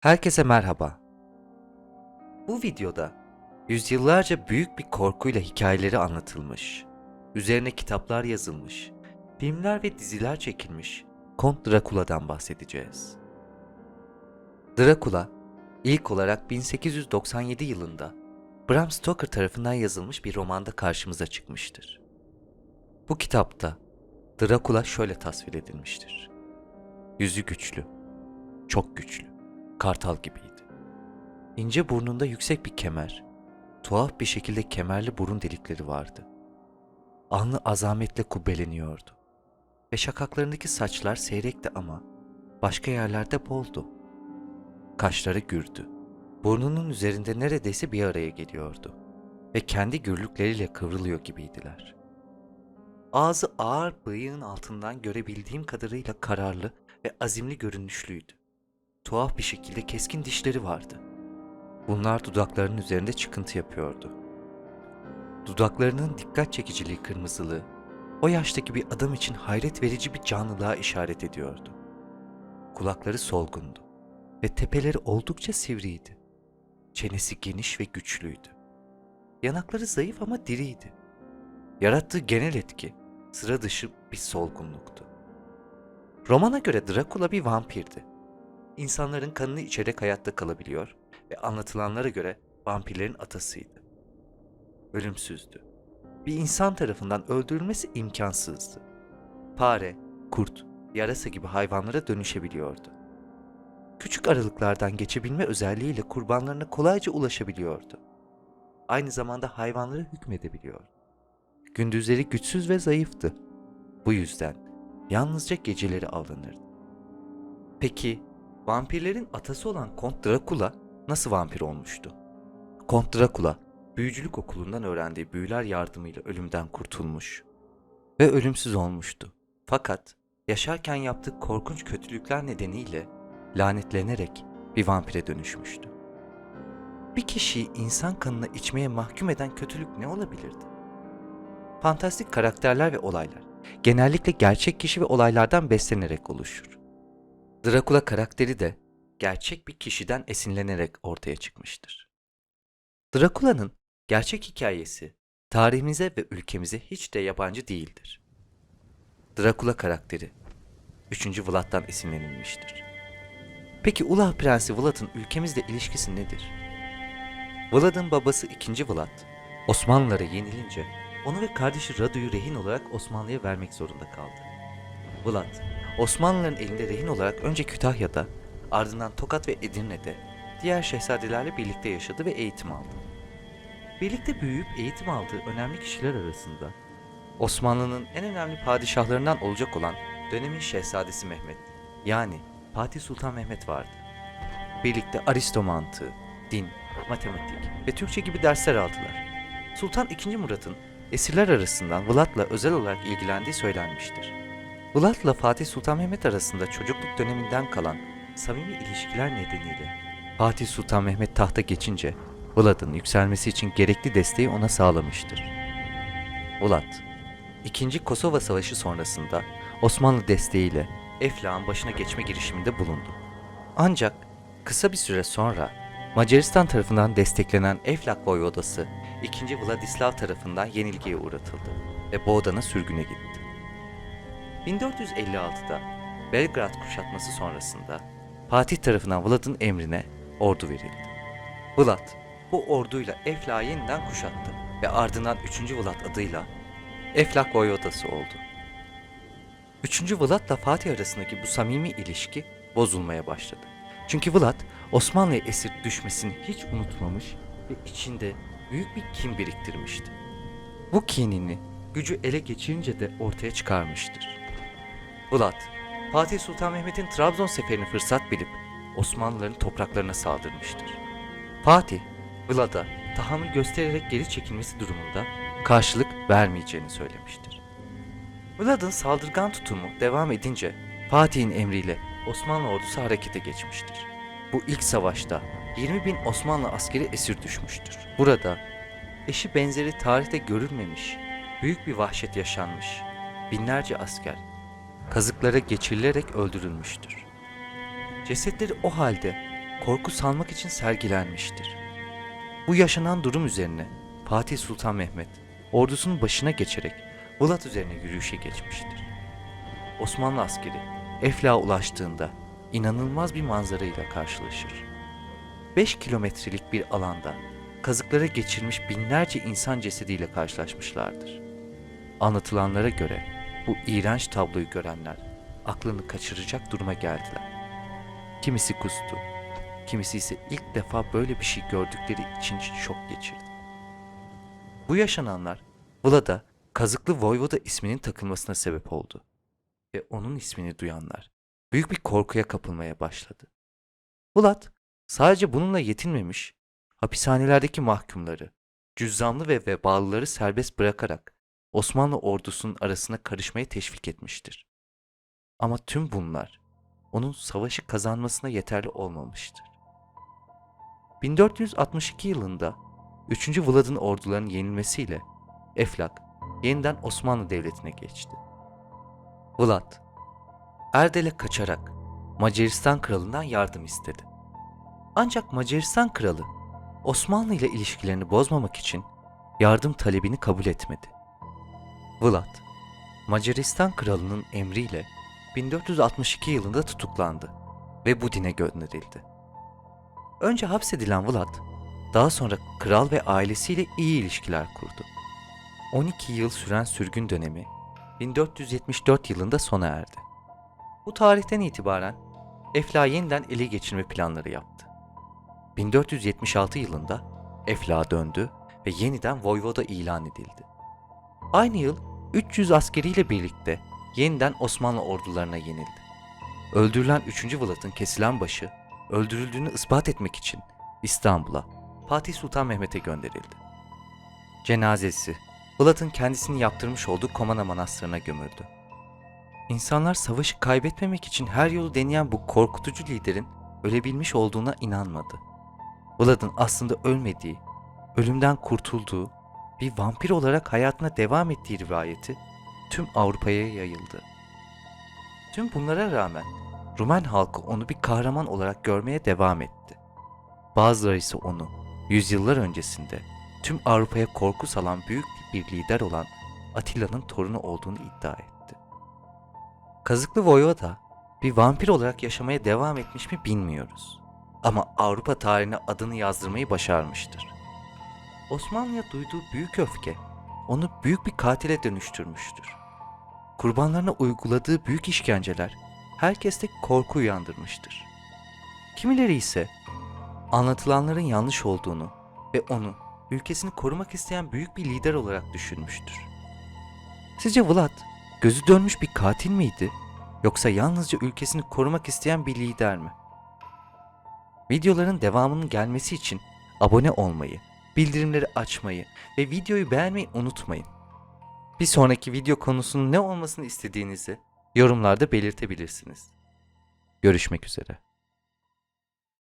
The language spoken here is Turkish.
Herkese merhaba. Bu videoda yüzyıllarca büyük bir korkuyla hikayeleri anlatılmış, üzerine kitaplar yazılmış, filmler ve diziler çekilmiş Kont Drakula'dan bahsedeceğiz. Drakula, ilk olarak 1897 yılında Bram Stoker tarafından yazılmış bir romanda karşımıza çıkmıştır. Bu kitapta Drakula şöyle tasvir edilmiştir. Yüzü güçlü, çok güçlü kartal gibiydi. İnce burnunda yüksek bir kemer, tuhaf bir şekilde kemerli burun delikleri vardı. Alnı azametle kubbeleniyordu. Ve şakaklarındaki saçlar seyrekti ama başka yerlerde boldu. Kaşları gürdü. Burnunun üzerinde neredeyse bir araya geliyordu. Ve kendi gürlükleriyle kıvrılıyor gibiydiler. Ağzı ağır bıyığın altından görebildiğim kadarıyla kararlı ve azimli görünüşlüydü tuhaf bir şekilde keskin dişleri vardı. Bunlar dudaklarının üzerinde çıkıntı yapıyordu. Dudaklarının dikkat çekiciliği kırmızılığı, o yaştaki bir adam için hayret verici bir canlılığa işaret ediyordu. Kulakları solgundu ve tepeleri oldukça sivriydi. Çenesi geniş ve güçlüydü. Yanakları zayıf ama diriydi. Yarattığı genel etki sıra dışı bir solgunluktu. Romana göre Drakula bir vampirdi insanların kanını içerek hayatta kalabiliyor ve anlatılanlara göre vampirlerin atasıydı. Ölümsüzdü. Bir insan tarafından öldürülmesi imkansızdı. Fare, kurt, yarasa gibi hayvanlara dönüşebiliyordu. Küçük aralıklardan geçebilme özelliğiyle kurbanlarına kolayca ulaşabiliyordu. Aynı zamanda hayvanlara hükmedebiliyordu. Gündüzleri güçsüz ve zayıftı. Bu yüzden yalnızca geceleri avlanırdı. Peki Vampirlerin atası olan Kont Drakula nasıl vampir olmuştu? Kont Drakula, büyücülük okulundan öğrendiği büyüler yardımıyla ölümden kurtulmuş ve ölümsüz olmuştu. Fakat yaşarken yaptığı korkunç kötülükler nedeniyle lanetlenerek bir vampire dönüşmüştü. Bir kişiyi insan kanına içmeye mahkum eden kötülük ne olabilirdi? Fantastik karakterler ve olaylar genellikle gerçek kişi ve olaylardan beslenerek oluşur. Drakula karakteri de gerçek bir kişiden esinlenerek ortaya çıkmıştır. Drakula'nın gerçek hikayesi tarihimize ve ülkemize hiç de yabancı değildir. Drakula karakteri 3. Vlad'dan esinlenilmiştir. Peki Ulah Prensi Vlad'ın ülkemizle ilişkisi nedir? Vlad'ın babası 2. Vlad, Osmanlılara yenilince onu ve kardeşi Radu'yu rehin olarak Osmanlı'ya vermek zorunda kaldı. Vlad, Osmanlıların elinde rehin olarak önce Kütahya'da, ardından Tokat ve Edirne'de diğer şehzadelerle birlikte yaşadı ve eğitim aldı. Birlikte büyüyüp eğitim aldığı önemli kişiler arasında Osmanlı'nın en önemli padişahlarından olacak olan dönemin şehzadesi Mehmet yani Fatih Sultan Mehmet vardı. Birlikte Aristo mantığı, din, matematik ve Türkçe gibi dersler aldılar. Sultan II. Murat'ın esirler arasından Vlad'la özel olarak ilgilendiği söylenmiştir. Vlad'la Fatih Sultan Mehmet arasında çocukluk döneminden kalan samimi ilişkiler nedeniyle Fatih Sultan Mehmet tahta geçince Vlad'ın yükselmesi için gerekli desteği ona sağlamıştır. Vlad, 2. Kosova Savaşı sonrasında Osmanlı desteğiyle Eflak'ın başına geçme girişiminde bulundu. Ancak kısa bir süre sonra Macaristan tarafından desteklenen Eflak Voyvodası 2. Vladislav tarafından yenilgiye uğratıldı ve Boğdan'a sürgüne gitti. 1456'da Belgrad kuşatması sonrasında Fatih tarafından Vlad'ın emrine ordu verildi. Vlad bu orduyla Eflak'ı yeniden kuşattı ve ardından 3. Vlad adıyla Eflak Voyvodası oldu. 3. Vlad'la Fatih arasındaki bu samimi ilişki bozulmaya başladı. Çünkü Vlad Osmanlı'ya esir düşmesini hiç unutmamış ve içinde büyük bir kin biriktirmişti. Bu kinini gücü ele geçirince de ortaya çıkarmıştır. Vlad, Fatih Sultan Mehmet'in Trabzon seferini fırsat bilip Osmanlıların topraklarına saldırmıştır. Fatih, Vlad'a tahammül göstererek geri çekilmesi durumunda karşılık vermeyeceğini söylemiştir. Vlad'ın saldırgan tutumu devam edince Fatih'in emriyle Osmanlı ordusu harekete geçmiştir. Bu ilk savaşta 20 bin Osmanlı askeri esir düşmüştür. Burada eşi benzeri tarihte görülmemiş büyük bir vahşet yaşanmış. Binlerce asker kazıklara geçirilerek öldürülmüştür. Cesetleri o halde korku salmak için sergilenmiştir. Bu yaşanan durum üzerine Fatih Sultan Mehmet ordusunun başına geçerek Vlad üzerine yürüyüşe geçmiştir. Osmanlı askeri Eflak'a ulaştığında inanılmaz bir manzara ile karşılaşır. 5 kilometrelik bir alanda kazıklara geçirmiş binlerce insan cesediyle karşılaşmışlardır. Anlatılanlara göre bu iğrenç tabloyu görenler aklını kaçıracak duruma geldiler. Kimisi kustu, kimisi ise ilk defa böyle bir şey gördükleri için şok geçirdi. Bu yaşananlar Vlad'a Kazıklı Voyvoda isminin takılmasına sebep oldu ve onun ismini duyanlar büyük bir korkuya kapılmaya başladı. Vlad sadece bununla yetinmemiş, hapishanelerdeki mahkumları, cüzzamlı ve vebalıları serbest bırakarak Osmanlı ordusunun arasına karışmaya teşvik etmiştir. Ama tüm bunlar onun savaşı kazanmasına yeterli olmamıştır. 1462 yılında 3. Vlad'ın ordularının yenilmesiyle Eflak yeniden Osmanlı Devleti'ne geçti. Vlad, Erdel'e kaçarak Macaristan kralından yardım istedi. Ancak Macaristan kralı Osmanlı ile ilişkilerini bozmamak için yardım talebini kabul etmedi. Vlad, Macaristan kralının emriyle 1462 yılında tutuklandı ve Budin'e gönderildi. Önce hapsedilen Vlad, daha sonra kral ve ailesiyle iyi ilişkiler kurdu. 12 yıl süren sürgün dönemi 1474 yılında sona erdi. Bu tarihten itibaren Efla yeniden ele geçirme planları yaptı. 1476 yılında Efla döndü ve yeniden Voyvoda ilan edildi. Aynı yıl 300 askeriyle birlikte yeniden Osmanlı ordularına yenildi. Öldürülen 3. Vlad'ın kesilen başı öldürüldüğünü ispat etmek için İstanbul'a Fatih Sultan Mehmet'e gönderildi. Cenazesi Vlad'ın kendisini yaptırmış olduğu Komana Manastırı'na gömüldü. İnsanlar savaşı kaybetmemek için her yolu deneyen bu korkutucu liderin ölebilmiş olduğuna inanmadı. Vlad'ın aslında ölmediği, ölümden kurtulduğu, bir vampir olarak hayatına devam ettiği rivayeti tüm Avrupa'ya yayıldı. Tüm bunlara rağmen Rumen halkı onu bir kahraman olarak görmeye devam etti. Bazıları ise onu yüzyıllar öncesinde tüm Avrupa'ya korku salan büyük bir lider olan Atilla'nın torunu olduğunu iddia etti. Kazıklı Voyvoda bir vampir olarak yaşamaya devam etmiş mi bilmiyoruz. Ama Avrupa tarihine adını yazdırmayı başarmıştır. Osmanlı'ya duyduğu büyük öfke onu büyük bir katile dönüştürmüştür. Kurbanlarına uyguladığı büyük işkenceler herkeste korku uyandırmıştır. Kimileri ise anlatılanların yanlış olduğunu ve onu ülkesini korumak isteyen büyük bir lider olarak düşünmüştür. Sizce Vlad gözü dönmüş bir katil miydi yoksa yalnızca ülkesini korumak isteyen bir lider mi? Videoların devamının gelmesi için abone olmayı, bildirimleri açmayı ve videoyu beğenmeyi unutmayın. Bir sonraki video konusunun ne olmasını istediğinizi yorumlarda belirtebilirsiniz. Görüşmek üzere.